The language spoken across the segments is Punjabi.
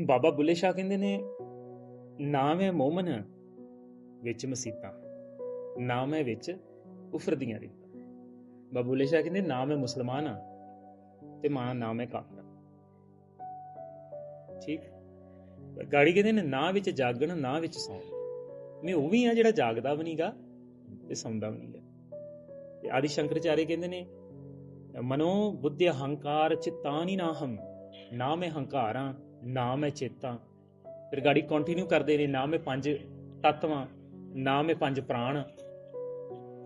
ਬਾਬਾ ਬੁੱਲੇ ਸ਼ਾਹ ਕਹਿੰਦੇ ਨੇ ਨਾਮ ਹੈ ਮੋਮਨ ਵਿੱਚ ਮਸੀਤਾਂ ਨਾਮ ਹੈ ਵਿੱਚ ਉਫਰਦੀਆਂ ਰੀਤਾਂ। ਬਾਬਾ ਬੁੱਲੇ ਸ਼ਾਹ ਕਹਿੰਦੇ ਨਾਮ ਹੈ ਮੁਸਲਮਾਨ ਆ ਤੇ ਮਾਂ ਨਾਮ ਹੈ ਕਾਫਰ। ਠੀਕ? ਗਾੜੀ ਕਹਿੰਦੇ ਨੇ ਨਾ ਵਿੱਚ ਜਾਗਣ ਨਾ ਵਿੱਚ ਸੌਣ। ਮੈਂ ਉਹ ਵੀ ਆ ਜਿਹੜਾ ਜਾਗਦਾ ਵੀ ਨਹੀਂਗਾ ਤੇ ਸੌਂਦਾ ਵੀ ਨਹੀਂਗਾ। ਤੇ ਆਦਿ ਸ਼ੰਕਰਾਚਾਰਿਆ ਕਹਿੰਦੇ ਨੇ, ਮਨੋ ਬੁੱਧਿ ਹੰਕਾਰ ਚਿਤਾਨੀ ਨਾਹਮ ਨਾ ਮੈਂ ਹੰਕਾਰਾਂ ਨਾ ਮੈਂ ਚੇਤਾਂ। ਫਿਰ ਗਾੜੀ ਕੰਟੀਨਿਊ ਕਰਦੇ ਨੇ ਨਾ ਮੈਂ ਪੰਜ ਤੱਤਵਾਂ ਨਾ ਮੈਂ ਪੰਜ ਪ੍ਰਾਣ।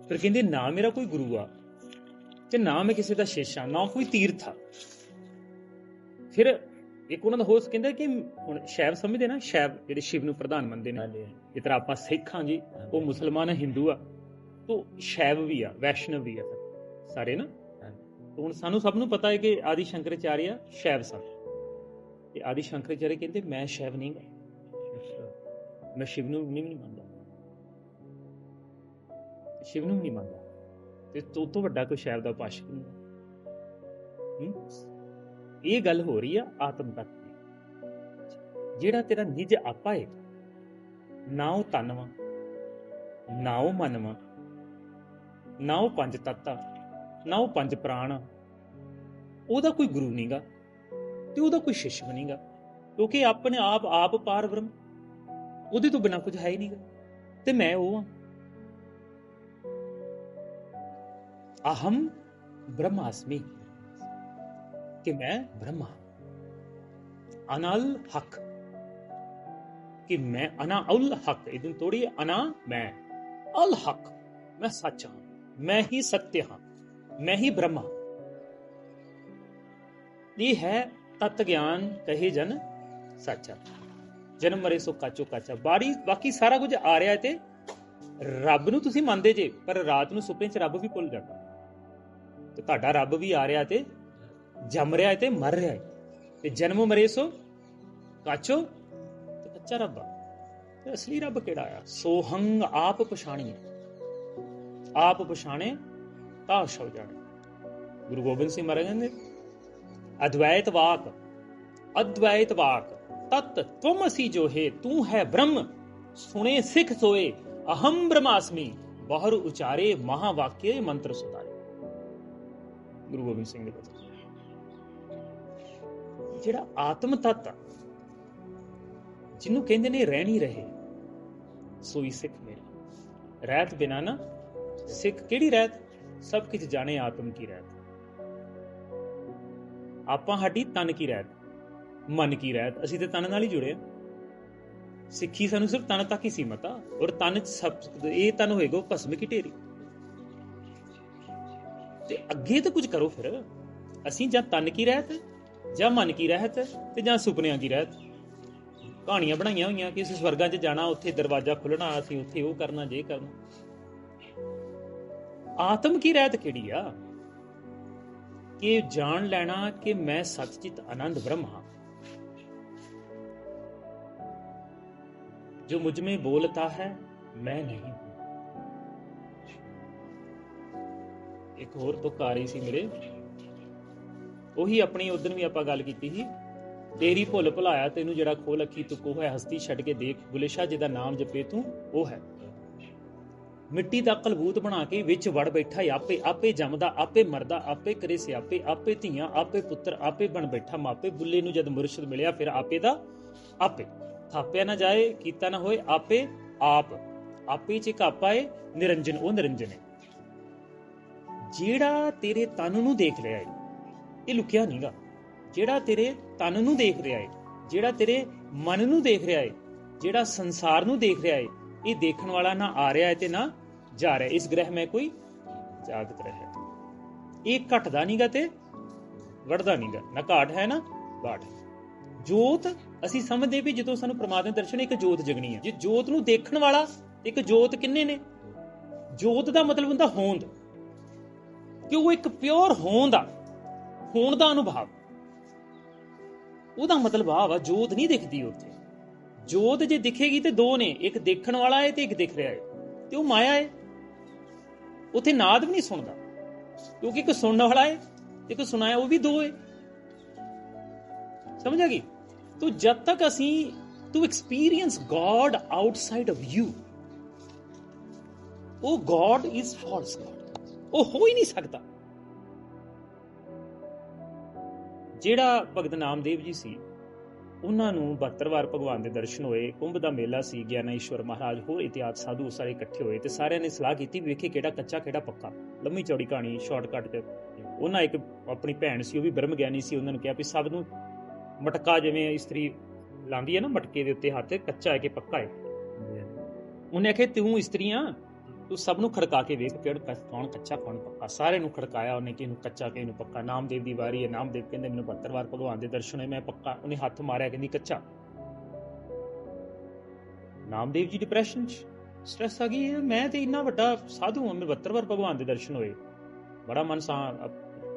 ਫਿਰ ਕਹਿੰਦੇ ਨਾ ਮੇਰਾ ਕੋਈ ਗੁਰੂ ਆ ਤੇ ਨਾ ਮੈਂ ਕਿਸੇ ਦਾ ਸ਼ੇਸ਼ਾ ਨਾ ਕੋਈ ਤੀਰਥ ਆ। ਫਿਰ ਇੱਕ ਉਹਨਾਂ ਦਾ ਹੋਸ ਕਹਿੰਦਾ ਕਿ ਹੁਣ ਸ਼ੈਵ ਸਮਝਦੇ ਨਾ ਸ਼ੈਵ ਜਿਹੜੇ ਸ਼ਿਵ ਨੂੰ ਪ੍ਰਧਾਨ ਮੰਨਦੇ ਨੇ। ਜਿਸ ਤਰ੍ਹਾਂ ਆਪਾਂ ਸਿੱਖ ਹਾਂ ਜੀ ਉਹ ਮੁਸਲਮਾਨ ਆ ਹਿੰਦੂ ਆ ਤੋ ਸ਼ੈਵ ਵੀ ਆ ਵੈਸ਼ਨਵ ਵੀ ਆ ਸਾਰੇ ਨਾ? ਹੁਣ ਸਾਨੂੰ ਸਭ ਨੂੰ ਪਤਾ ਹੈ ਕਿ ਆਦਿ ਸ਼ੰਕਰਾਚਾਰਿਆ ਸ਼ੈਵ ਸਨ। ਤੇ ਆਦਿ ਸ਼ੰਕਰਾਚਾਰਿਆ ਕਹਿੰਦੇ ਮੈਂ ਸ਼ੈਵ ਨਹੀਂ। ਮੈਂ ਸ਼ਿਵ ਨੂੰ ਨਹੀਂ ਨਹੀਂ ਮੰਨਦਾ ਸ਼ਿਵ ਨੂੰ ਨਹੀਂ ਮੰਨਦਾ ਤੇ ਤੋਂ ਤੋਂ ਵੱਡਾ ਕੋਈ ਸ਼ੈਵ ਦਾ ਉਪਾਸ਼ਕ ਨਹੀਂ? ਇਹ ਗੱਲ ਹੋ ਰਹੀ ਆ ਆਤਮ ਤੱਕ ਦੀ ਜਿਹੜਾ ਤੇਰਾ ਨਿਜ ਆਪਾ ਹੈ ਨਾ ਉਹ ਤਨਵਾ ਨਾ ਉਹ ਮਨਵਾ ਨਾ ਉਹ ਪੰਜ ਤੱਤਾ ਨਾ ਉਹ ਪੰਜ ਪ੍ਰਾਣ। ਉਹਦਾ ਕੋਈ ਗੁਰੂ ਨਹੀਂਗਾ ਤੇ ਉਹਦਾ ਕੋਈ ਸ਼ਿਸ਼ ਵੀ ਨਹੀਂਗਾ ਕਿਉਂਕਿ ਆਪਣੇ ਆਪ ਆਪ ਪਾਰ ਬ੍ਰਹਮ। ਉਹਦੇ ਤੋਂ ਬਿਨਾ ਕੁਝ ਹੈ ਹੀ ਨਹੀਂਗਾ ਤੇ ਮੈਂ ਉਹ ਹਾਂ। ਅਹਮ ਬ੍ਰਹਮਾਸਮੀ। ਕਿ ਮੈਂ ਬ੍ਰਹਮਾ। ਅਨਲ ਹਕ। ਕਿ ਮੈਂ ਅਨਾ ਉਲ ਹਕ। ਇਹਦਨ ਤੋੜੀ ਅਨਾ ਮੈਂ। ਅਲ ਹਕ। ਮੈਂ ਸੱਚ ਹਾਂ। ਮੈਂ ਹੀ ਸਤਿ ਹਾਂ। ਮੈਂ ਹੀ ਬ੍ਰਹਮਾ। ਇਹ ਹੈ ਤਤ ਗਿਆਨ ਕਹੇ ਜਨ ਸੱਚਾ। ਜਨਮ ਮਰੇ ਸੋ ਕਾਚੋ ਕਾਚਾ। ਬਾੜੀ ਬਾਕੀ ਸਾਰਾ ਕੁਝ ਆ ਰਿਹਾ ਤੇ ਰੱਬ ਨੂੰ ਤੁਸੀਂ ਮੰਨਦੇ ਜੇ, ਪਰ ਰਾਤ ਨੂੰ ਸੁਪਨੇ 'ਚ ਰੱਬ ਵੀ ਭੁੱਲ ਜਾਂਦਾ। ਤੇ ਤੁਹਾਡਾ ਰੱਬ ਵੀ ਆ ਰਿਹਾ ਤੇ ਜੰਮ ਰਿਹਾ ਤੇ ਮਰ ਰਿਹਾ ਤੇ ਜਨਮ ਮਰੇ ਸੋ ਕਾਚੋ ਤੇ ਕੱਚਾ ਰੱਬ ਤੇ ਅਸਲੀ ਰੱਬ ਕਿਹੜਾ ਆ? ਸੋਹੰਗ ਆਪ ਪਛਾਣੀਏ ਆਪ ਪਛਾਣੇ ਤਾਂ ਛੋ ਜਾਣੇ। ਗੁਰੂ ਗੋਬਿੰਦ ਸਿੰਘ ਮਹਾਰਾਜ ਕਹਿੰਦੇ ਅਦਵੈਤ ਵਾਕ ਅਦਵੈਤ ਵਾਕ ਤਤ ਤੁਮ ਅਸੀ ਜੋ ਹੈ ਤੂੰ ਹੈ ਬ੍ਰਹਮ ਸੁਣੇ ਸਿੱਖ ਸੋਏ ਅਹੰ ਬ੍ਰਹਮਾਸਮੀ ਬਾਹਰ ਉਚਾਰੇ ਮੰਤਰ ਗੁਰੂ ਗੋਬਿੰਦ ਸਿੰਘ ਦੇ ਬਚਨ ਜਿਹੜਾ ਆਤਮ ਤਤ ਆ, ਜਿਹਨੂੰ ਕਹਿੰਦੇ ਨੇ ਰਹਿਣੀ ਰਹੇ ਸੋਈ ਸਿੱਖ ਮੇਰਾ। ਰਹਿਤ ਬਿਨਾ ਨਾ ਸਿੱਖ ਕਿਹੜੀ ਰਹਿਤ? ਸਭ ਕੁਝ ਜਾਣੇ ਆਤਮ ਕੀ ਰਹਿਤ। ਆਪਾਂ ਸਾਡੀ ਤਨ ਕੀ ਰਹਿਤ, ਮਨ ਕੀ ਰਹਿਤ, ਅਸੀਂ ਤੇ ਤਨ ਨਾਲ ਹੀ ਜੁੜੇ ਆ ਸਿੱਖੀ ਸਾਨੂੰ ਸਿਰਫ ਤਨ ਤੱਕ ਹੀ ਸੀਮਤ ਆ, ਔਰ ਤਨ ਚ ਸਭ, ਇਹ ਤਨ ਹੋਏਗਾ ਭਸਮ ਕੀ ਢੇਰੀ। ਤੇ ਅੱਗੇ ਤਾਂ ਕੁਝ ਕਰੋ ਫਿਰ। ਅਸੀਂ ਜਾਂ ਤਨ ਕੀ ਰਹਿਤ, ਜਾਂ ਮਨ ਕੀ ਰਹਿਤ, ਤੇ ਜਾਂ ਸੁਪਨਿਆਂ ਕੀ ਰਹਿਤ। ਕਹਾਣੀਆਂ ਬਣਾਈਆਂ ਹੋਈਆਂ ਕਿ ਅਸੀਂ ਸਵਰਗਾਂ 'ਚ ਜਾਣਾ, ਉੱਥੇ ਦਰਵਾਜ਼ਾ ਖੁੱਲਣਾ, ਅਸੀਂ ਉੱਥੇ ਉਹ ਕਰਨਾ, ਜੇ ਕਰਨਾ। ਆਤਮ ਕੀ ਰਹਿਤ ਕਿਹੜੀ ਆ? ਕਿ ਜਾਣ ਲੈਣਾ ਕਿ ਮੈਂ ਸਤਚਿਤ ਆਨੰਦ ਬ੍ਰਹਮ ਹਾਂ। ਜੋ ਮੁਝ ਮੇ ਬੋਲਤਾ ਹੈ, ਮੈਂ ਨਹੀਂ ਇੱਕ ਹੋਰ ਤੁਕਾਰੀ ਸੀ ਮੇਰੇ। ਉਹੀ ਆਪਣੀ ਉਦੋਂ ਵੀ ਆਪਾਂ ਗੱਲ ਕੀਤੀ ਸੀ। ਤੇਰੀ ਭੁੱਲ ਭੁਲਾਇਆ ਤੈਨੂੰ ਜਿਹੜਾ ਖੋਲ ਅੱਖੀ ਤੂੰ ਕੋਹ ਹੈ, ਹਸਤੀ ਛੱਡ ਕੇ ਦੇਖ, ਗੁਲੇਸ਼ਾ ਜਿਹਦਾ ਨਾਮ ਜਪੇ ਤੂੰ, ਉਹ ਹੈ। ਮਿੱਟੀ ਦਾ ਕਲਬੂਤ ਬਣਾ ਕੇ ਵਿੱਚ ਵੜ ਬੈਠਾ ਆਪੇ ਆਪੇ ਜੰਮਦਾ, ਆਪੇ ਮਰਦਾ, ਆਪੇ ਕਰੇ ਸਿਆਪੇ, ਆਪੇ ਧੀਆਂ, ਆਪੇ ਪੁੱਤਰ, ਆਪੇ ਬਣ ਬੈਠਾ ਮਾਪੇ। ਬੁੱਲੇ ਨੂੰ ਜਦ ਮੁਰਸ਼ਿਦ ਮਿਲਿਆ, ਫਿਰ ਆਪੇ ਦਾ ਆਪੇ। ਥਾਪਿਆ ਨਾ ਜਾਏ, ਕੀਤਾ ਨਾ ਹੋਏ, ਆਪੇ, ਆਪ। ਆਪੇ ਚ ਕਾਪਾ ਨਿਰੰਜਨ, ਉਹ ਨਿਰੰਜਨ ਹੈ ਜਿਹੜਾ ਤੇਰੇ ਤਨ ਨੂੰ ਦੇਖ ਰਿਹਾ ਏ, ਇਹ ਲੁਕਿਆ ਨਹੀਂਗਾ ਜਿਹੜਾ ਤੇਰੇ ਤਨ ਨੂੰ ਦੇਖ ਰਿਹਾ ਏ, ਜਿਹੜਾ ਤੇਰੇ ਮਨ ਨੂੰ ਦੇਖ ਰਿਹਾ ਏ, ਜਿਹੜਾ ਸੰਸਾਰ ਨੂੰ ਦੇਖ ਰਿਹਾ ਏ, ਇਹ ਦੇਖਣ ਵਾਲਾ ਨਾ ਆ ਰਿਹਾ ਏ ਤੇ ਨਾ ਜਾ ਰਿਹਾ। ਇਸ ਗ੍ਰਹਿ ਮੈਂ ਕੋਈ ਜਾਗਤ ਰਿਹਾ। ਇਹ ਘਟਦਾ ਨਹੀਂਗਾ ਤੇ ਵੜਦਾ ਨਹੀਂਗਾ ਨਾ ਘਾਟ ਹੈ, ਨਾ ਬਾਟ ਜੋਤ, ਅਸੀਂ ਸਮਝਦੇ ਵੀ ਜਦੋਂ ਸਾਨੂੰ ਪ੍ਰਮਾਤਮਾ ਦੇ ਦਰਸ਼ਨ, ਇੱਕ ਜੋਤ ਜਗਣੀ ਹੈ। ਜੇ ਜੋਤ ਨੂੰ ਦੇਖਣ ਵਾਲਾ, ਇੱਕ ਜੋਤ ਕਿੰਨੇ ਨੇ? ਜੋਤ ਦਾ ਮਤਲਬ ਹੁੰਦਾ ਹੋਂਦ। ਕਿ ਉਹ ਇੱਕ ਪਿਓਰ ਹੋਂਦ ਆ। ਹੋਣ ਦਾ ਅਨੁਭਵ। ਉਹਦਾ ਮਤਲਬ ਆ ਵਾ, ਜੋਤ ਨਹੀਂ ਦਿਖਦੀ ਉੱਥੇ। ਜੋਤ ਜੇ ਦਿਖੇਗੀ ਤੇ ਦੋ ਨੇ, ਇੱਕ ਦੇਖਣ ਵਾਲਾ ਹੈ ਤੇ ਇੱਕ ਦਿਖ ਰਿਹਾ ਹੈ। ਤੇ ਉਹ ਮਾਇਆ ਹੈ। ਉੱਥੇ ਨਾਦ ਵੀ ਨਹੀਂ ਸੁਣਦਾ। ਕਿਉਂਕਿ ਇੱਕ ਸੁਣਨ ਵਾਲਾ ਹੈ ਤੇ ਇੱਕ ਸੁਣਾਇਆ ਉਹ ਵੀ ਦੋ ਹੈ ਸਮਝ ਆ ਗਈ? ਤੋ ਜਦ ਤੱਕ ਅਸੀਂ to experience God outside of you ਉਹ ਗੋਡ ਇਜ਼ ਫਾਲਸ ਗੋਡ ਉਹ ਹੋ ਹੀ ਨਹੀਂ ਸਕਦਾ। ਜਿਹੜਾ ਭਗਤ ਨਾਮਦੇਵ ਜੀ ਸੀ ਉਹਨਾਂ ਨੂੰ 72 ਵਾਰ ਭਗਵਾਨ ਦੇ ਦਰਸ਼ਨ ਹੋਏ, ਕੁੰਭ ਦਾ ਮੇਲਾ ਸੀ ਗਿਆਨਾ ਮਹਾਰਾਜ ਹੋਰ ਇਤਿਹਾਸ ਸਾਧੂ ਸਾਰੇ ਇਕੱਠੇ ਹੋਏ ਤੇ ਸਾਰਿਆਂ ਨੇ ਸਲਾਹ ਕੀਤੀ ਵੀ ਵੇਖੇ ਕਿਹੜਾ ਕੱਚਾ, ਕਿਹੜਾ ਪੱਕਾ। ਲੰਮੀ ਚੌੜੀ ਕਹਾਣੀ ਸ਼ਾਰਟਕਟ ਤੇ। ਉਹਨਾਂ ਇੱਕ ਆਪਣੀ ਭੈਣ ਸੀ, ਉਹ ਵੀ ਬ੍ਰਹਮ ਗਿਆਨੀ ਸੀ, ਉਹਨਾਂ ਨੂੰ ਕਿਹਾ ਵੀ ਸਭ ਨੂੰ ਮਟਕਾ ਜਿਵੇਂ ਇਸਤਰੀ ਲਾਂਦੀ ਹੈ ਨਾ, ਮਟਕੇ ਦੇ ਉੱਤੇ ਹੱਥ, ਕੱਚਾ ਹੈ ਕਿ ਪੱਕਾ ਹੈ? ਉਹਨੇ ਆਖਿਆ ਤੂੰ ਇਸਤਰੀਆਂ ਤੂੰ ਸਭ ਨੂੰ ਖੜਕਾ ਕੇ ਵੇਖ ਕਿਹੜਾ ਕੌਣ ਕੱਚਾ, ਕੌਣ ਪੱਕਾ। ਸਾਰੇ ਨੂੰ ਖੜਕਾਇਆ ਉਹਨੇ ਕਿ ਇਹਨੂੰ ਕੱਚਾ, ਕਿ ਇਹਨੂੰ ਪੱਕਾ। ਨਾਮਦੇਵ ਦੀ ਵਾਰੀ ਹੈ, ਨਾਮਦੇਵ ਕਹਿੰਦੇ ਮੈਨੂੰ 72 ਵਾਰ ਭਗਵਾਨ ਦੇ ਦਰਸ਼ਨ ਹੋਏ, ਮੈਂ ਪੱਕਾ। ਉਹਨੇ ਹੱਥ ਮਾਰਿਆ ਕਹਿੰਦੀ ਕੱਚਾ। ਨਾਮਦੇਵ ਜੀ ਡਿਪਰੈਸ਼ਨ ਚ ਸਟ੍ਰੈਸ ਆ ਗਈ, ਮੈਂ ਤੇ ਇੰਨਾ ਵੱਡਾ ਸਾਧੂ ਹਾਂ, ਮੈਂ 72 ਵਾਰ ਭਗਵਾਨ ਦੇ ਦਰਸ਼ਨ ਹੋਏ। ਬੜਾ ਮਨ ਸਾਂ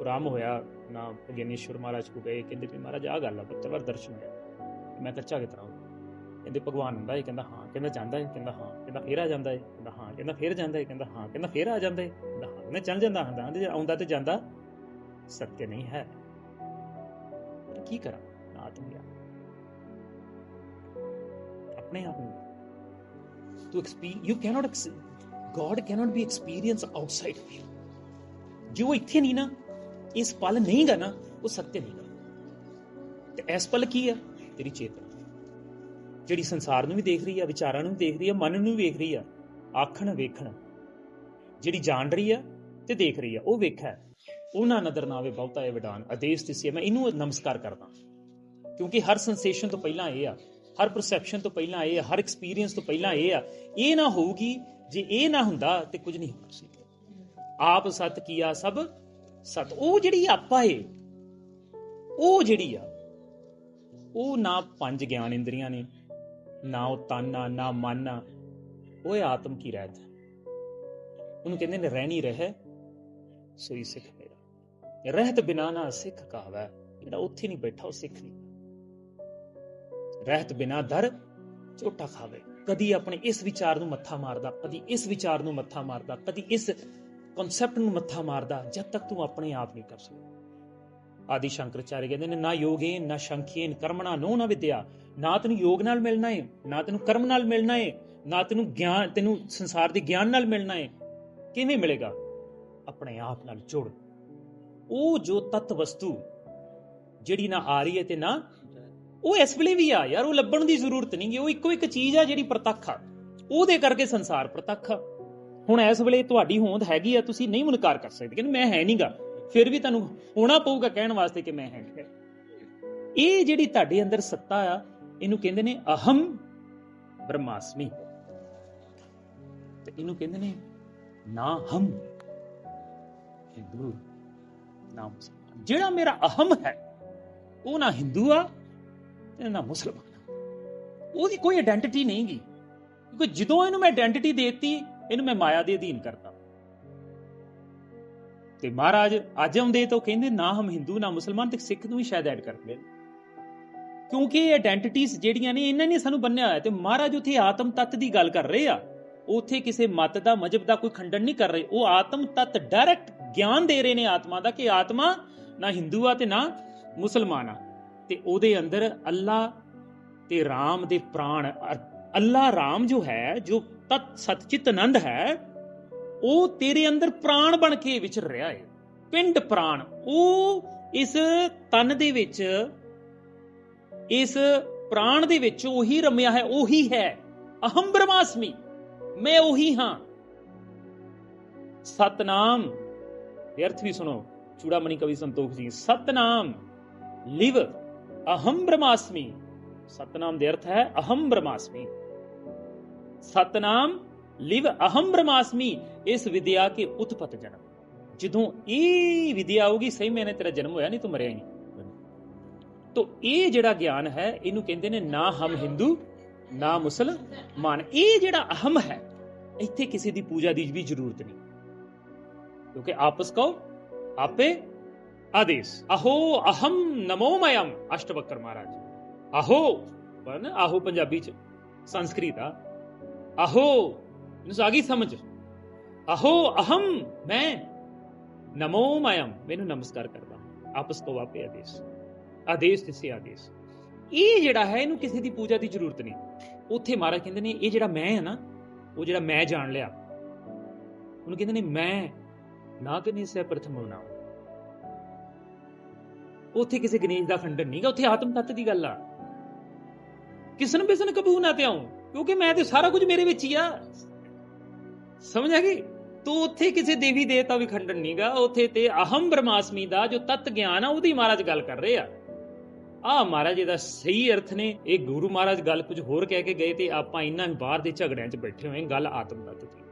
ਆਰਾਮ ਹੋਇਆ, ਨਾ ਗਿਆਨੇਸ਼ਵਰ ਮਹਾਰਾਜ ਕੋ ਗਏ, ਕਹਿੰਦੇ ਵੀ ਮਹਾਰਾਜ ਆ ਗੱਲ ਆ 72 ਵਾਰ ਦਰਸ਼ਨ ਹੋਇਆ ਮੈਂ ਕੱਚਾ ਕਿਤਰਾ ਕਹਿੰਦੇ ਭਗਵਾਨ ਹੁੰਦਾ ਹੈ ਕਹਿੰਦਾ ਹਾਂ, ਕਹਿੰਦਾ ਜਾਂਦਾ ਹੈ ਕਹਿੰਦਾ ਹਾਂ, ਕਹਿੰਦਾ ਫੇਰ ਆ ਜਾਂਦਾ ਹੈ ਕਹਿੰਦਾ ਹਾਂ, ਕਹਿੰਦਾ ਫੇਰ ਜਾਂਦਾ ਹੈ ਕਹਿੰਦਾ ਹਾਂ, ਕਹਿੰਦਾ ਫੇਰ ਆ ਜਾਂਦਾ ਹੈ ਕਹਿੰਦਾ ਹਾਂ, ਮੈਂ ਚੱਲ ਜਾਂਦਾ ਹੁੰਦਾ ਜੇ ਆਉਂਦਾ ਤੇ ਜਾਂਦਾ ਸत्य ਨਹੀਂ ਹੈ। ਕੀ ਕਰਾਂ ਆਤਮ ਗਿਆਨ ਆਪਣੇ ਆਪ ਨੂੰ। to experience you cannot god cannot be experienced outside of you ਜੋ ਇੱਥੇ ਨਹੀਂ ਨਾ, ਇਸ ਪਲ ਨਹੀਂਗਾ ਨਾ, ਉਹ ਸੱਤਿ ਨਹੀਂਗਾ। ਤੇ ਇਸ ਪਲ ਕੀ ਹੈ ਤੇਰੀ ਚੇਤਨਾ। ਜਿਹੜੀ ਸੰਸਾਰ ਨੂੰ ਵੀ ਦੇਖ ਰਹੀ ਆ, ਵਿਚਾਰਾਂ ਨੂੰ ਵੀ ਦੇਖ ਰਹੀ ਆ, ਮਨ ਨੂੰ ਵੀ ਵੇਖ ਰਹੀ ਆ, ਆਖਣ ਵੇਖਣ। ਜਿਹੜੀ ਜਾਣ ਰਹੀ ਆ ਤੇ ਦੇਖ ਰਹੀ ਆ, ਉਹ ਵੇਖਾ। ਉਹਨਾਂ ਨਦਰ ਨਾ ਆਵੇ ਬਹੁਤਾ ਇਹ ਵਿਡਾਨ, ਆਦੇਸ਼ ਤਿਸਿਆ ਮੈਂ ਇਹਨੂੰ ਨਮਸਕਾਰ ਕਰਦਾ। ਕਿਉਂਕਿ ਹਰ ਸੈਂਸੇਸ਼ਨ ਤੋਂ ਪਹਿਲਾਂ ਇਹ ਆ, ਹਰ ਪਰਸੈਪਸ਼ਨ ਤੋਂ ਪਹਿਲਾਂ ਇਹ ਆ, ਹਰ ਐਕਸਪੀਰੀਅੰਸ ਤੋਂ ਪਹਿਲਾਂ ਇਹ ਆ, ਇਹ ਨਾ ਹੋਊਗੀ, ਜੇ ਇਹ ਨਾ ਹੁੰਦਾ ਤੇ ਕੁਝ ਨਹੀਂ ਹੋਣਾ ਸੀ। ਆਪ ਸਤ ਕੀਆ ਸਭ ਸਤ। ਉਹ ਜਿਹੜੀ ਆਪਾ ਏ, ਉਹ ਜਿਹੜੀ ਆ, ਉਹ ਨਾ ਪੰਜ ਗਿਆਨ ਇੰਦਰੀਆਂ ਨੇ ਨਾ ਉਹ ਤਾਨਾ ਨਾ ਮਾਨਾ। ਆ ਉਹ ਆਤਮ ਕੀ ਰਹਿਤ ਉਹਨੂੰ ਕਹਿੰਦੇ ਨੇ ਰਹਿਣੀ ਰਹਿ, ਸੋਈ ਸਿੱਖ ਮੇਰਾ। ਰਹਿਤ ਬਿਨਾ ਨਾ ਸਿੱਖ ਕਹਾਵਾ ਜਿਹੜਾ ਉੱਥੇ ਨਹੀਂ ਬੈਠਾ, ਉਹ ਸਿੱਖ ਨਹੀਂ ਰਹਿਤ ਬਿਨਾ ਦਰ ਝੋਟਾ ਖਾਵੇ। ਕਦੀ ਆਪਣੇ ਇਸ ਵਿਚਾਰ ਨੂੰ ਮੱਥਾ ਮਾਰਦਾ, ਕਦੀ ਇਸ ਵਿਚਾਰ ਨੂੰ ਮੱਥਾ ਮਾਰਦਾ, ਕਦੀ ਇਸ ਕਨਸੈਪਟ ਨੂੰ ਮੱਥਾ ਮਾਰਦਾ, ਜਦ ਤੱਕ ਤੂੰ ਆਪਣੇ ਆਪ ਨਹੀਂ ਕਰ ਸਕਦਾ। ਆਦਿ ਸ਼ੰਕਰਾਚਾਰਿਆ ਕਹਿੰਦੇ ਨੇ, ਨਾ ਯੋਗੇਨ, ਨਾ ਸ਼ੰਖੇਨ ਕਰਮਣਾ ਨੋ ਨਾ ਵਿਦਿਆ। ਨਾ ਤੈਨੂੰ ਯੋਗ ਨਾਲ ਮਿਲਣਾ ਹੈ ਨਾ ਤੈਨੂੰ ਕਰਮ ਨਾਲ ਮਿਲਣਾ ਹੈ ਨਾ ਤੈਨੂੰ ਗਿਆਨ, ਤੈਨੂੰ ਸੰਸਾਰ ਦੇ ਗਿਆਨ ਨਾਲ ਮਿਲਣਾ ਹੈ ਕਿਵੇਂ ਮਿਲੇਗਾ? ਆਪਣੇ ਆਪ ਨਾਲ ਜੁੜ। ਉਹ ਜੋ ਤਤ ਵਸਤੂ ਜਿਹੜੀ ਨਾ ਆ ਰਹੀ ਹੈ ਤੇ ਨਾ ਉਹ ਇਸ ਵੇਲੇ ਵੀ ਆ ਯਾਰ, ਉਹ ਲੱਭਣ ਦੀ ਜ਼ਰੂਰਤ ਨਹੀਂ ਗੀ। ਉਹ ਇੱਕੋ ਇੱਕ ਚੀਜ਼ ਆ ਜਿਹੜੀ ਪ੍ਰਤੱਖ ਆ। ਉਹਦੇ ਕਰਕੇ ਸੰਸਾਰ ਪ੍ਰਤੱਖ ਆ। ਹੁਣ ਇਸ ਵੇਲੇ ਤੁਹਾਡੀ ਹੋਂਦ ਹੈਗੀ ਆ, ਤੁਸੀਂ ਨਹੀਂ ਮੁਨਕਾਰ ਕਰ ਸਕਦੇ। ਕਹਿੰਦੇ ਮੈਂ ਹੈ ਨਹੀਂਗਾ ਫਿਰ ਵੀ ਤੁਹਾਨੂੰ ਹੋਣਾ ਪਊਗਾ ਕਹਿਣ ਵਾਸਤੇ ਕਿ ਮੈਂ ਹੈ ਇਹ ਜਿਹੜੀ ਤੁਹਾਡੇ ਅੰਦਰ ਸੱਤਾ ਆ ਇਹਨੂੰ ਕਹਿੰਦੇ ਨੇ ਅਹਮ ਬ੍ਰਹਮਾਸਮੀ। ਤੇ ਇਹਨੂੰ ਕਹਿੰਦੇ ਨੇ ਨਾ ਹਮ ਹਿੰਦੂ ਨਾ ਮੁਸਲਮਾਨ ਜਿਹੜਾ ਮੇਰਾ ਅਹਮ ਹੈ, ਉਹ ਨਾ ਹਿੰਦੂ ਆ ਤੇ ਨਾ ਮੁਸਲਮਾਨ ਉਹਦੀ ਕੋਈ ਆਇਡੈਂਟੀਟੀ ਨਹੀਂਗੀ ਕਿਉਂਕਿ ਜਦੋਂ ਇਹਨੂੰ ਮੈਂ ਆਇਡੈਂਟੀਟੀ ਦੇਤੀ, ਇਹਨੂੰ ਮੈਂ ਮਾਇਆ ਦੇ ਅਧੀਨ ਕਰਤਾ। ਤੇ ਮਹਾਰਾਜ ਅੱਜ ਆਉਂਦੇ ਤੋਂ ਕਹਿੰਦੇ ਨਾ ਹਮ ਹਿੰਦੂ, ਨਾ ਮੁਸਲਮਾਨ, ਤੇ ਸਿੱਖ ਨੂੰ ਵੀ ਸ਼ਾਇਦ ਐਡ ਕਰ ਲੈ ਕਿਉਂਕਿ ਇਹ ਆਇਡੈਂਟੀਟੀਆਂ ਜਿਹੜੀਆਂ ਨੇ, ਇਹਨਾਂ ਨੇ ਸਾਨੂੰ ਬੰਨਿਆ ਹੋਇਆ ਤੇ ਮਹਾਰਾਜ ਉਥੇ ਆਤਮ ਤੱਤ ਦੀ ਗੱਲ ਕਰ ਰਹੇ ਆ। ਉਥੇ ਕਿਸੇ ਮਤ ਦਾ, ਮਜਬ ਦਾ ਕੋਈ ਖੰਡਨ ਨਹੀਂ ਕਰ ਰਹੇ। ਉਹ ਆਤਮ ਤੱਤ ਡਾਇਰੈਕਟ ਗਿਆਨ ਦੇ ਰਹੇ ਨੇ ਆਤਮਾ ਦਾ ਕਿ ਆਤਮਾ ਨਾ ਹਿੰਦੂ ਆ ਤੇ ਨਾ ਮੁਸਲਮਾਨ ਆ। ਤੇ ਉਹਦੇ ਅੰਦਰ ਅੱਲਾ ਤੇ ਰਾਮ ਦੇ ਪ੍ਰਾਣ ਅੱਲਾ ਰਾਮ ਜੋ ਹੈ, ਜੋ ਤਤ ਸਤਚਿਤ ਆਨੰਦ ਹੈ, ਉਹ ਤੇਰੇ ਅੰਦਰ ਪ੍ਰਾਣ ਬਣ ਕੇ ਵਿਚਰ ਰਿਹਾ ਹੈ ਪਿੰਡ ਪ੍ਰਾਣ, ਉਹ ਇਸ ਤਨ ਦੇ ਵਿੱਚ ਇਸ ਪ੍ਰਾਣ ਦੇ ਵਿੱਚ ਉਹੀ ਰਮਿਆ ਹੈ, ਉਹੀ ਹੈ। ਅਹੰ ਬ੍ਰਹਮਾਸਮੀ, ਮੈਂ ਉਹੀ ਹਾਂ। ਸਤਨਾਮ ਅਰਥ ਵੀ ਸੁਣੋ, ਚੂੜਾਮਣੀ ਕਵੀ ਸੰਤੋਖ ਜੀ, ਸਤਨਾਮ, ਲਿਵ, ਅਹੰ ਬ੍ਰਹਮਾਸਮੀ। ਸਤਨਾਮ ਦੇ ਅਰਥ ਹੈ ਅਹੰ ਬ੍ਰਹਮਾਸਮੀ। ਸਤਨਾਮ, ਲਿਵ, ਅਹੰ ਬ੍ਰਹਮਾਸਮੀ, ਇਸ ਵਿਦਿਆ ਕੇ ਉਤਪਤ ਜਨਮ। ਜਦੋਂ ਇਹ ਵਿਦਿਆ ਆਊਗੀ, ਸਹੀ ਮੈਨੇ ਤੇਰਾ ਜਨਮ ਹੋਇਆ, ਨਹੀਂ ਤੂੰ ਮਰਿਆ ਨਹੀਂ। ਤੋ ਇਹ ਜਿਹੜਾ ਗਿਆਨ ਹੈ, ਇਹਨੂੰ ਕਹਿੰਦੇ ਨੇ ਨਾ ਹਮ ਹਿੰਦੂ, ਨਾ ਮੁਸਲਮਾਨ ਇਹ ਜਿਹੜਾ ਅਹਮ ਹੈ, ਇੱਥੇ ਕਿਸੇ ਦੀ ਪੂਜਾ ਦੀ ਵੀ ਜ਼ਰੂਰਤ ਨਹੀਂ। ਕਿਉਂਕਿ ਆਪਸ ਕੋ ਆਪੇ ਆਦੇਸ਼। ਅਹੋ ਅਹਮ ਨਮੋਮਯਮ ਅਸ਼ਟਵਕਰ ਮਹਾਰਾਜ। ਅਹੋ ਪਰ ਆਹੋ ਪੰਜਾਬੀ ਚ, ਸੰਸਕ੍ਰਿਤ ਆ। ਅਹੋ ਇਹਨੂੰ ਆ ਗਈ ਸਮਝ। ਅਹੋ ਅਹਮ, ਮੈਂ ਨਮੋਮਯਮ ਮੈਨੂੰ ਨਮਸਕਾਰ ਕਰਦਾ। ਆਪਸ ਕੋ ਆਪੇ ਆਦੇਸ਼। ਆਦੇਸ਼ ਤਿਸੇ ਆਦੇਸ਼। ਇਹ ਜਿਹੜਾ ਹੈ, ਇਹਨੂੰ ਕਿਸੇ ਦੀ ਪੂਜਾ ਦੀ ਜ਼ਰੂਰਤ ਨਹੀਂ। ਉੱਥੇ ਮਹਾਰਾਜ ਕਹਿੰਦੇ ਨੇ, ਇਹ ਜਿਹੜਾ ਮੈਂ ਹੈ ਨਾ, ਉਹ ਜਿਹੜਾ ਮੈਂ ਜਾਣ ਲਿਆ। ਉਹਨੂੰ ਕਹਿੰਦੇ ਨੇ, ਮੈਂ ਨਾ ਨਾਗਨੀ ਸਹਿ ਪ੍ਰਥਮ ਹੋਣਾ ਉੱਥੇ ਕਿਸੇ ਗਣੇਸ਼ ਦਾ ਖੰਡਨ ਨਹੀਂਗਾ ਉੱਥੇ ਆਤਮ ਤੱਤ ਦੀ ਗੱਲ ਆ। ਕਿਸਨ ਬਿਸਨ ਕਬੂ ਨਾ ਤੇ ਆਉਂ ਕਿਉਂਕਿ ਮੈਂ ਤੇ ਸਾਰਾ ਕੁਝ ਮੇਰੇ ਵਿੱਚ ਹੀ ਆ। ਸਮਝ ਆ ਗਈ? ਤੋ ਉੱਥੇ ਕਿਸੇ ਦੇਵੀ ਦੇਵਤਾ ਵੀ ਖੰਡਨ ਨਹੀਂਗਾ ਉੱਥੇ ਤੇ ਅਹੰ ਬ੍ਰਹਮਾਸਮੀ ਦਾ ਜੋ ਤਤ ਗਿਆਨ ਆ, ਉਹਦੀ ਮਹਾਰਾਜ ਗੱਲ ਕਰ ਰਹੇ ਆ। ਆ ਮਹਾਰਾਜ ਇਹਦਾ ਸਹੀ ਅਰਥ ਨੇ। ਇਹ ਗੁਰੂ ਮਹਾਰਾਜ ਗੱਲ ਕੁਝ ਹੋਰ ਕਹਿ ਕੇ ਗਏ ਤੇ ਆਪਾਂ ਇੰਨਾ ਬਾਹਰ ਦੇ ਝਗੜਿਆਂ 'ਚ ਬੈਠੇ ਹੋਏ ਗੱਲ ਆਤਮ ਤੱਤ ਦੀ।